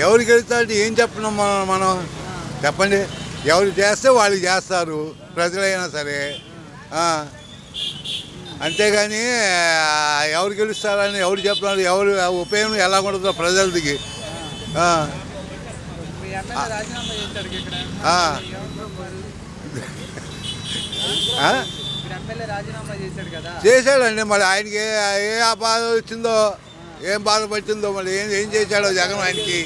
ఎవరికి వెళ్తారంటే ఏం చెప్పడం మనం మనం? చెప్పండి. ఎవరు చేస్తే వాళ్ళు చేస్తారు ప్రజలైనా సరే. అంతేగాని ఎవరు గెలుస్తారని ఎవరు చెప్తున్నారు ఎవరు ఉపయోగం ఎలా ఉంటుందో ప్రజలకి చేశాడండి మరి ఆయనకి ఏ- బాధ వచ్చిందో ఏం బాధ పట్టిందో మరి ఏం ఏం చేశాడో జగన్ ఆయనకి?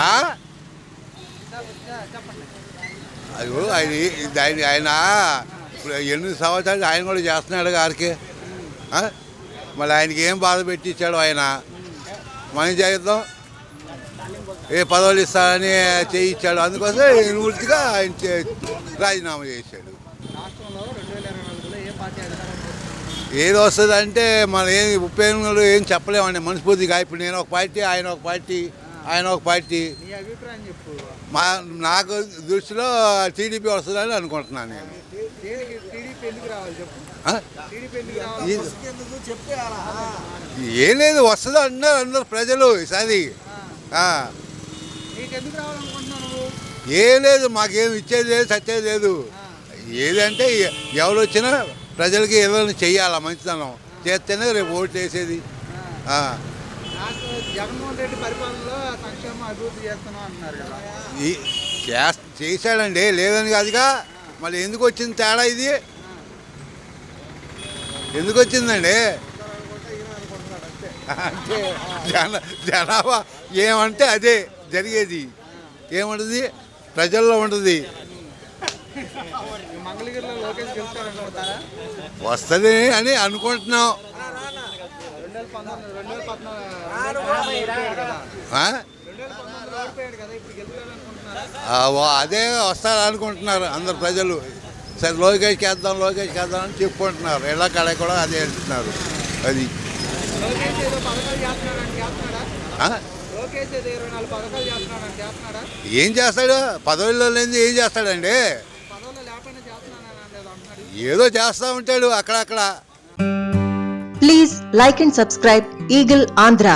అది చెప్పండి అయ్యో ఆయన ఆయన ఆయన ఇప్పుడు ఎనిమిది సంవత్సరాలు ఆయన కూడా చేస్తున్నాడు గారికి మళ్ళీ ఆయనకి ఏం బాధ పెట్టించాడు ఆయన? మనం చేద్దాం ఏ పదవులు ఇస్తారని చేయించాడు. అందుకోసం పూర్తిగా ఆయన చే- రాజీనామా చేశాడు. ఏది వస్తుంది అంటే మన ఏం ఉపయోగంలో ఏం చెప్పలేమండి. మనస్ఫూర్తిగా ఇప్పుడు నేను ఒక పార్టీ ఆయన ఒక పార్టీ ఆయన ఒక పార్టీ. మా నాకు దృష్టిలో టీడీపీ వస్తుందని అనుకుంటున్నాను నేను. ఏం లేదు వస్తుంది అన్నారు అందరు ప్రజలు ఈసారి. ఏం లేదు మాకేం ఇచ్చేది లేదు సచ్చేది లేదు. ఏదంటే ఎవరు వచ్చినా ప్రజలకి ఏదైనా చెయ్యాలా మంచితనం? చేస్తేనే రేపు ఓటు వేసేది. జగన్మోహన్ రెడ్డి పరిపాలనలో సంక్షేమ అభివృద్ధి చేస్తున్నాం అంటున్నారు కదా. చేశాడండి. లేదని కాదుగా. మళ్ళీ ఎందుకు వచ్చింది తేడా ఇది? ఎందుకు వచ్చిందండి? అంటే జన జనాభా ఏమంటే అదే జరిగేది. ఏముంటుంది? ప్రజల్లో ఉంటుంది. వస్తుంది అని అనుకుంటున్నాం. అదే వస్తారు అనుకుంటున్నారు అందరు ప్రజలు. సరే లోకేష్కి వేద్దాం లోకేష్కి వేద్దాం అని చెప్పుకుంటున్నారు. ఎలా కడ కూడా అదే వెళ్తున్నారు అది. లోకేష్? లోకేష్ ఏం చేస్తాడు? పదవిలో లేని ఏం చేస్తాడండి? ఏదో చేస్తా ఉంటాడు అక్కడక్కడ. Please like and subscribe eagle Andhra